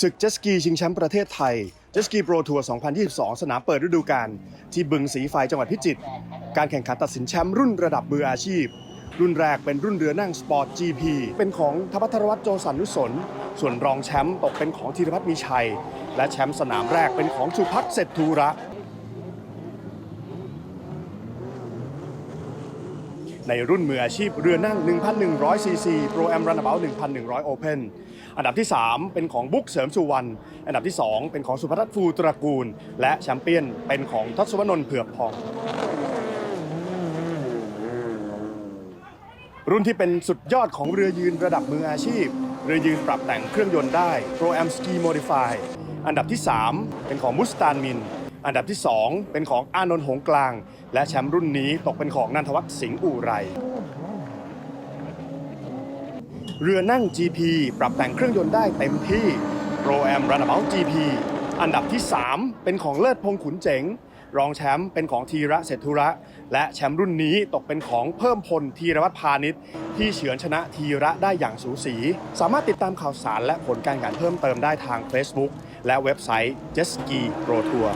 ศึกเจสกีชิงแชมป์ประเทศไทยเจสกีโปรทัวร์ 2022 สนามเปิดฤดูกาลที่บึงสีไฟจังหวัดพิจิตร การแข่งขันตัดสินแชมป์รุ่นระดับมืออาชีพ รุ่นแรกเป็นรุ่นเรือนั่งสปอร์ต GP เป็นของธพัทรวัฒน์โจสันนุสน ส่วนรองแชมป์ตกเป็นของธีรพัฒน์มีชัย และแชมป์สนามแรกเป็นของสุพัฒน์เศรษฐูระ ในรุ่นมืออาชีพเรือนั่ง 1,100 ซีซี Pro Am Runabout 1,100 Open อันดับที่ 3 เป็นของบุ๊กเสริมสุวรรณ อันดับที่ 2 เป็นของสุภัทรฟูตระกูล และแชมเปี้ยนเป็นของทศวนนท์เผือกพอง รุ่นที่เป็นสุดยอดของเรือยืนระดับมืออาชีพ เรือยืนปรับแต่งเครื่องยนต์ได้ Pro Am Ski Modify อันดับที่ 3 เป็นของมุสตานมิน อันดับที่ 2 เป็นของอานนท์หงกลาง และแชมป์รุ่นนี้ตกเป็นของนันทวัฒน์สิงห์อูไร เรือนั่ง GP ปรับแต่งเครื่องยนต์ได้เต็มที่ Pro Am Runabout GP อันดับที่ 3 เป็นของเลิศพงขุนเจ๋ง รองแชมป์เป็นของธีระเศรษฐุระ และแชมป์รุ่นนี้ตกเป็นของเพิ่มพลธีรวัตรพาณิชย์ที่เฉือนชนะธีระได้อย่างสูสี สามารถติดตามข่าวสารและผลการแข่งขันเพิ่มเติมได้ทาง Facebook และเว็บไซต์ Jet Ski Pro Tour